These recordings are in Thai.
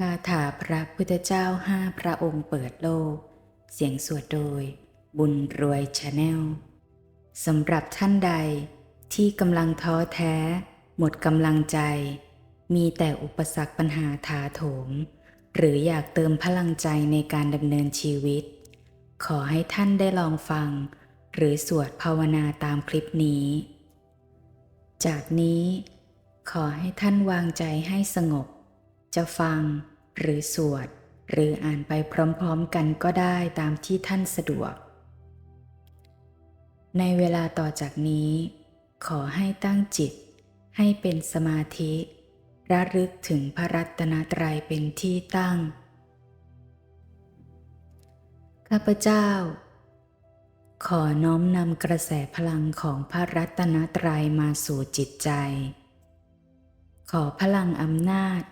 คาถาพระพุทธเจ้าห้าพระองค์เปิดโลก เสียงสวดโดย บุญรวยชาแนลสำหรับท่านใดที่กำลังท้อแท้ หมดกำลังใจ มีแต่อุปสรรคปัญหาถาโถม หรืออยากเติมพลังใจในการดำเนินชีวิต ขอให้ท่านได้ลองฟัง หรือสวดภาวนาตามคลิปนี้ จากนี้ ขอให้ท่านวางใจให้สงบ จะฟังหรือสวด หรืออ่านไปพร้อมๆกันก็ได้ตามที่ท่านสะดวก ในเวลาต่อจากนี้ ขอให้ตั้งจิต ให้เป็นสมาธิระลึกถึงพระรัตนตรัยเป็นที่ตั้ง ข้าพเจ้า ขอน้อมนำกระแสพลังของพระรัตนตรัยมาสู่จิตใจ ขอพลังอำนาจ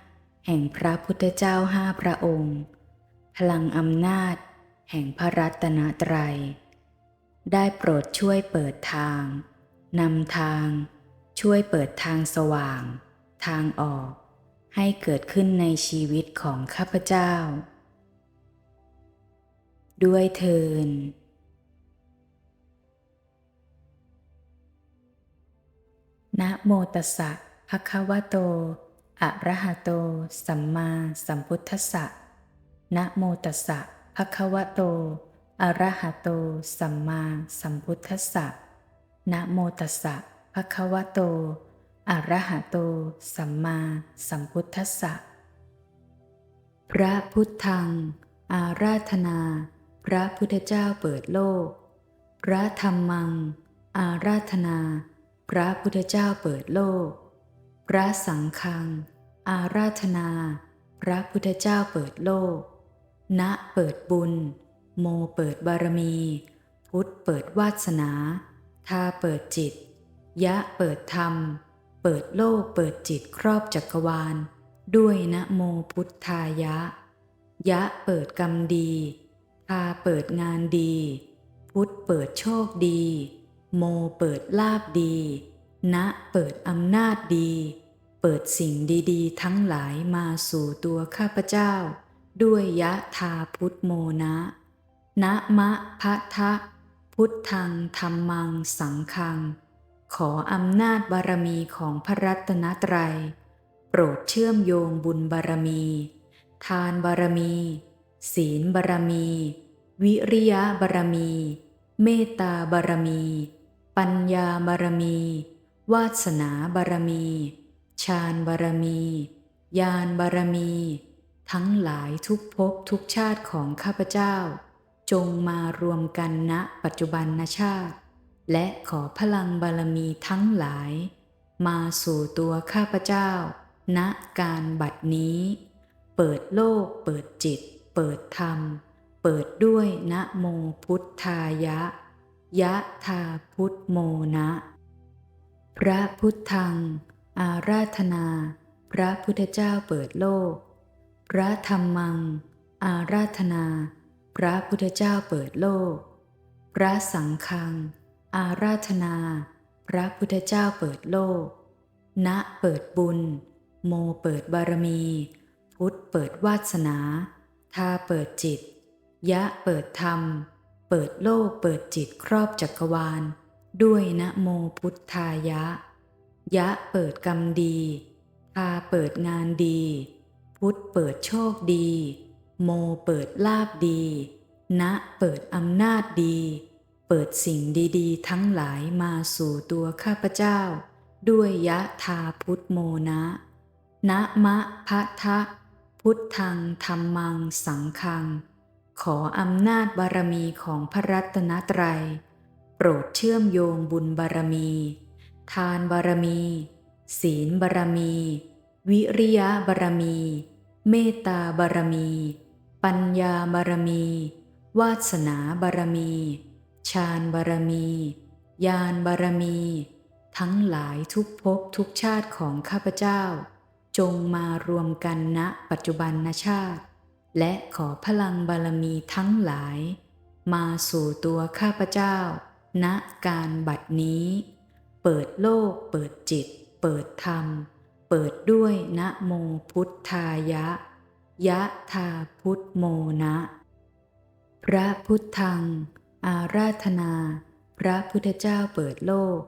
แห่งพระพุทธเจ้าห้าพระองค์ พลังอำนาจ แห่งพระรัตนตรัย ได้โปรดช่วยเปิดทาง นำทาง ช่วยเปิดทางสว่าง ทางออก ให้เกิดขึ้นในชีวิตของข้าพเจ้า ด้วยเทินนะโมตัสสะภะคะวะโต อะระหะโต สัมมาสัมพุทธัสสะ นะโมตัสสะภะคะวะโต อะระหะโต สัมมาสัมพุทธัสสะ นะโมตัสสะภะคะวะโต อะระหะโต สัมมาสัมพุทธัสสะ พระพุทธัง อาราธนา พระพุทธเจ้าเปิดโลก พระธรรมัง อาราธนา พระพุทธเจ้าเปิดโลก พระสังฆัง อาราธนา พระพุทธเจ้าเปิดโลก ณเปิดบุญ โมเปิดบารมี พุทธเปิดวาสนาทาเปิดจิต ยะเปิดธรรม เปิดโลกเปิดจิตครอบจักรวาล ด้วยนะโมพุทธายะ ยะเปิดกรรมดีทาเปิดงานดี พุทธเปิดโชคดี โมเปิดลาบดีณเปิดอำนาจดี เปิดสิ่งดีๆ ทั้งหลายมาสู่ตัวข้าพเจ้า ด้วยยะทาพุทธโมนะนะมะพะทะ พุทธังธรรมังสังฆัง ขออำนาจบารมีของพระรัตนตรัย โปรดเชื่อมโยงบุญบารมี ทานบารมี ศีลบารมี วิริยะบารมี เมตตาบารมี ปัญญาบารมี วาสนาบารมี ฌานบารมี ญาณบารมี ทั้งหลายทุกภพทุกชาติของข้าพเจ้า จงมารวมกันณปัจจุบันชาติ และขอพลังบารมีทั้งหลาย มาสู่ตัวข้าพเจ้า ณการบัดนี้ เปิดโลก เปิดจิต เปิดธรรม เปิดด้วยนะโมพุทธายะ ยะทาพุทโมนะ พระพุทธัง อาราธนา พระพุทธเจ้าเปิดโลก พระธรรมัง อาราธนา พระพุทธเจ้าเปิดโลก พระสังฆัง อาราธนา พระพุทธเจ้าเปิดโลก ณเปิดบุญ โมเปิดบารมี พุทธเปิดวาสนาทาเปิดจิต ยะเปิดธรรม เปิดโลกเปิดจิตครอบจักรวาล ด้วยนะโมพุทธายะ ยะเปิดกรรมดีทาเปิดงานดี พุทธเปิดโชคดี โมเปิดลาบดี ณเปิดอำนาจดี เปิดสิ่งดีๆ ทั้งหลายมาสู่ตัวข้าพเจ้า ด้วยยะทาพุทธโมนะนะมะพะทะ พุทธังธรรมังสังฆัง ขออำนาจบารมีของพระรัตนตรัย โปรดเชื่อมโยงบุญบารมี ทานบารมี ศีลบารมี วิริยะบารมี เมตตาบารมี ปัญญาบารมี วาสนาบารมี ฌานบารมีญาณบารมี ทั้งหลายทุกภพทุกชาติของข้าพเจ้า จงมารวมกันณปัจจุบันชาติ และขอพลังบารมีทั้งหลาย มาสู่ตัวข้าพเจ้า ณการบัดนี้ เปิดโลก เปิดจิต เปิดธรรม เปิดด้วยนะโมพุทธายะ ยะธาพุทโมนะ พระพุทธัง อาราธนา พระพุทธเจ้าเปิดโลก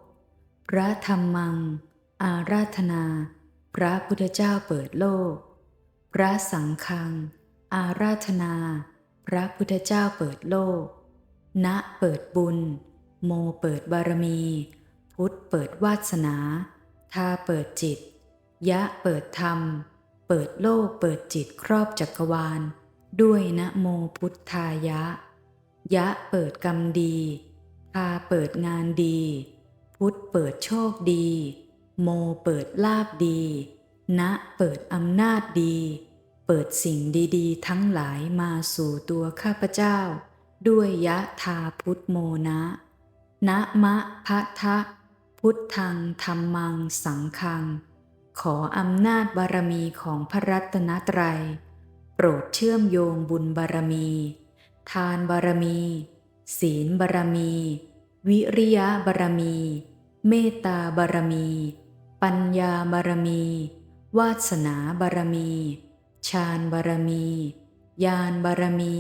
พระธรรมัง อาราธนา พระพุทธเจ้าเปิดโลก พระสังฆัง อาราธนา พระพุทธเจ้าเปิดโลก ณเปิดบุญ โมเปิดบารมี พุทธเปิดวาสนาทาเปิดจิต ยะเปิดธรรม เปิดโลกเปิดจิตครอบจักรวาล ด้วยนะโมพุทธายะ ยะเปิดกรรมดีทาเปิดงานดี พุทธเปิดโชคดี โมเปิดลาบดี นะเปิดอำนาจดี เปิดสิ่งดีๆ ทั้งหลายมาสู่ตัวข้าพเจ้า ด้วยยะทาพุทธโมนะนะมะพะทะ พุทธังธรรมังสังฆัง ขออำนาจบารมีของพระรัตนตรัย โปรดเชื่อมโยงบุญบารมี ทานบารมี ศีลบารมี วิริยะบารมี เมตตาบารมี ปัญญาบารมี วาสนาบารมีฌานบารมี ญาณบารมี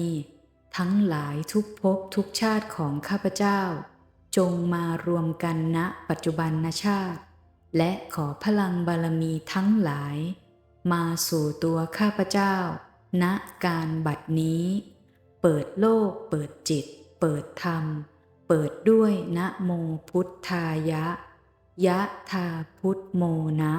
ทั้งหลายทุกภพทุกชาติของข้าพเจ้า จงมารวมกันณปัจจุบันชาติ และขอพลังบารมีทั้งหลาย มาสู่ตัวข้าพเจ้า ณการบัดนี้ เปิดโลก เปิดจิต เปิดธรรม เปิดด้วยนะโมพุทธายะ ยะธาพุทธโมนะ